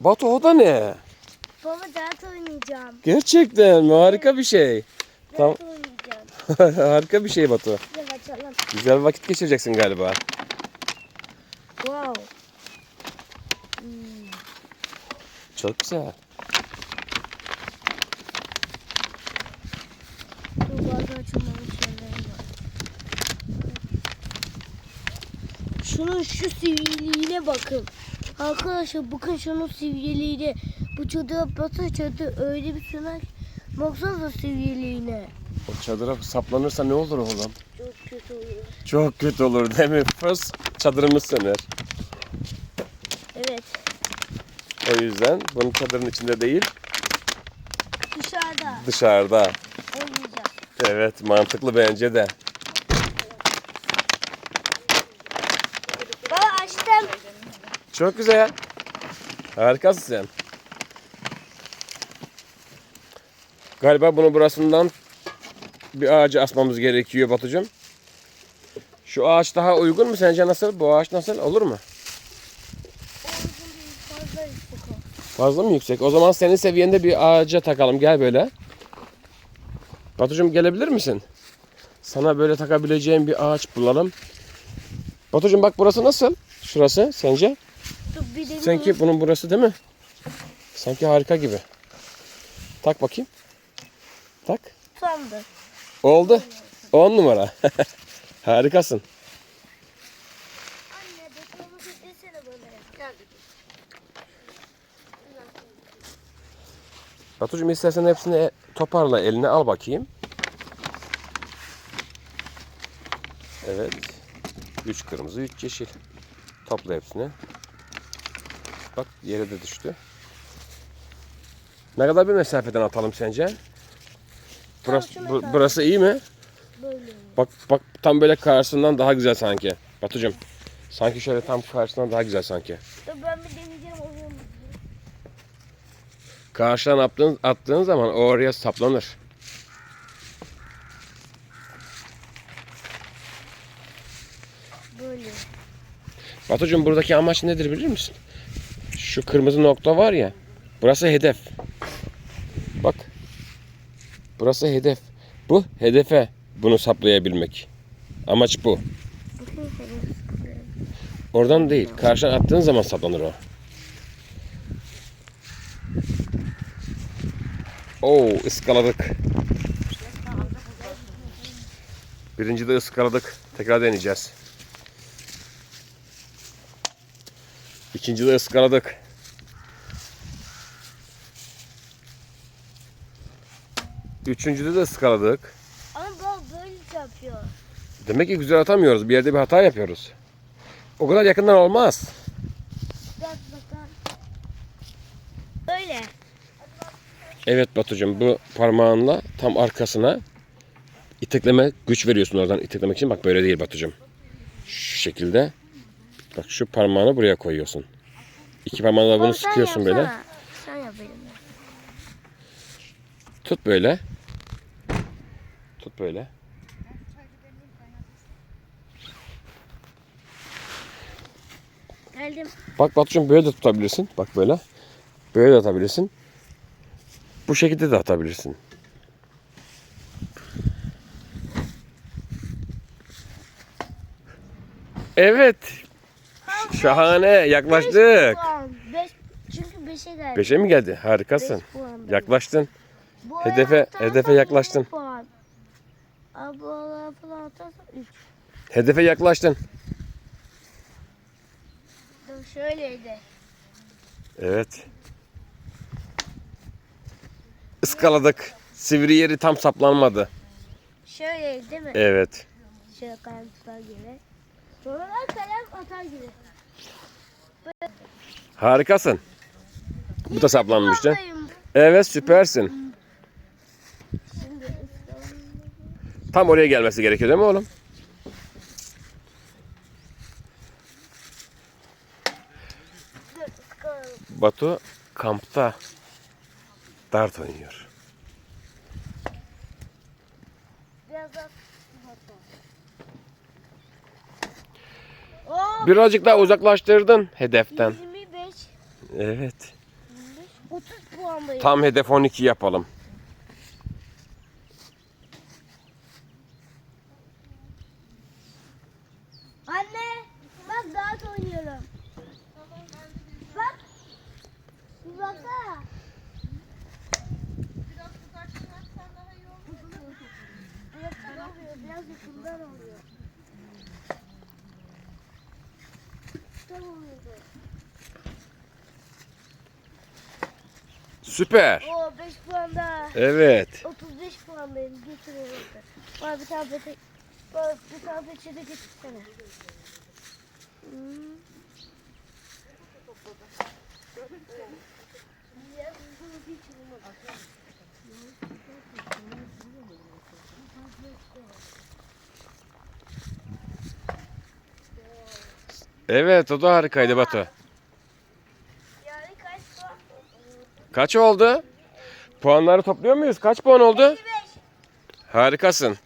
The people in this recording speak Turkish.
Batu o da ne? Baba dert oynayacağım. Gerçekten mi? Harika bir şey. Tamam. Oynayacağım. Harika bir şey Batu. Güzel açalım. Güzel vakit geçireceksin galiba. Wow. Çok güzel. Bu bazı açılmamış yerleri var. Şunun şu sivriliğine bakın. Arkadaşlar bakın şunun sivriliğine. Bu çadıra batı çadı öyle bir söner. Baksanıza sivriliğine. O çadıra saplanırsa ne olur oğlum? Çok kötü oluyor. Çok kötü olur değil mi? Fırs çadırımız söner. Evet. O yüzden bunun çadırın içinde değil Dışarıda dışarıda. oynayacağız. Evet mantıklı bence de. Baba açtım. Çok güzel. Harikasın sen. Galiba bunu burasından bir ağacı asmamız gerekiyor Batucuğum. Şu ağaç daha uygun mu sence nasıl? Bu ağaç nasıl? Olur mu? Fazla mı yüksek? O zaman senin seviyende bir ağaca takalım. Gel böyle. Batucuğum gelebilir misin? Sana böyle takabileceğim bir ağaç bulalım. Batucuğum bak burası nasıl? Şurası sence? Bir. Sanki bunun burası değil mi? Sanki harika gibi. Tak bakayım. Tak. Sandı. Oldu. 10 numara. Harikasın. Anne. Batucuğum istersen hepsini toparla eline al bakayım. Evet. 3 kırmızı 3 yeşil. Topla hepsini. Bak yere de düştü. Ne kadar bir mesafeden atalım sence? Burası, bu- burası iyi mi? Böyle. Bak bak tam böyle karşısından daha güzel sanki. Batucuğum. Sanki şöyle tam karşısından daha güzel sanki. Dur ben bir deneyeceğim oluyor mu? Karşıdan attığın, attığın zaman o oraya saplanır. Böyle. Batucuğum buradaki amaç nedir bilir misin? Şu kırmızı nokta var ya. Burası hedef. Bak. Burası hedef. Bu hedefe bunu saplayabilmek. Amaç bu. Oradan değil. Karşıdan attığın zaman saplanır o. Oo ıskaladık. Birinci de ıskaladık. Tekrar deneyeceğiz. İkinci de ıskaladık. Üçüncüde de ıskaladık. Ama baba böyle yapıyor. Demek ki güzel atamıyoruz. Bir yerde bir hata yapıyoruz. O kadar yakından olmaz. Biraz bakalım. Böyle. Evet Batucuğum bu parmağınla tam arkasına itekleme güç veriyorsun oradan iteklemek için. Bak böyle değil Batucuğum. Şu şekilde. Bak şu parmağını buraya koyuyorsun. İki parmağınla bunu sen sıkıyorsun böyle. yapsana. Sen yap benimle. Tut böyle. Böyle. Geldim. Bak Batucuğum böyle de tutabilirsin. Bak böyle. Böyle de atabilirsin. Bu şekilde de atabilirsin. Evet. Şahane. Yaklaştık. Beş puan. Beş, çünkü beşe geldi. Beşe mi geldi? Harikasın. Beş puan benim. Yaklaştın. Bu Hedefe- hedefe yaklaştın. puan. Abi bu falan atarsan 3. Hedefe yaklaştın. Dur şöyleydi. Evet. Iskaladık. Sivri yeri tam saplanmadı. Şöyleydi değil mi? Evet. Şöyle kalem tutar gibi. Sonra kalem atar gibi. Harikasın. Bu da saplanmıştı. Evet süpersin. Tam oraya gelmesi gerekiyor değil mi oğlum? Batu kampta dart oynuyor. Oo, Birazcık daha uzaklaştırdın hedeften. 25. Evet. 30 puandayım. Tam hedef 12 yapalım. Anne bak dağıt oynuyorum. Bak. Bir baksana. Biraz uzaklaşırsan daha iyi olur. Biraz oluyor, biraz yakından oluyor. Tam. Süper. Oo 5 puan daha. Evet. 35 puandayım. Getir onu. Bana bir tane bana bir tane. Hmm. Hiç bulmadım. Evet o da harikaydı Batu. Kaç oldu? Puanları topluyor muyuz? Kaç puan oldu? 55. Harikasın.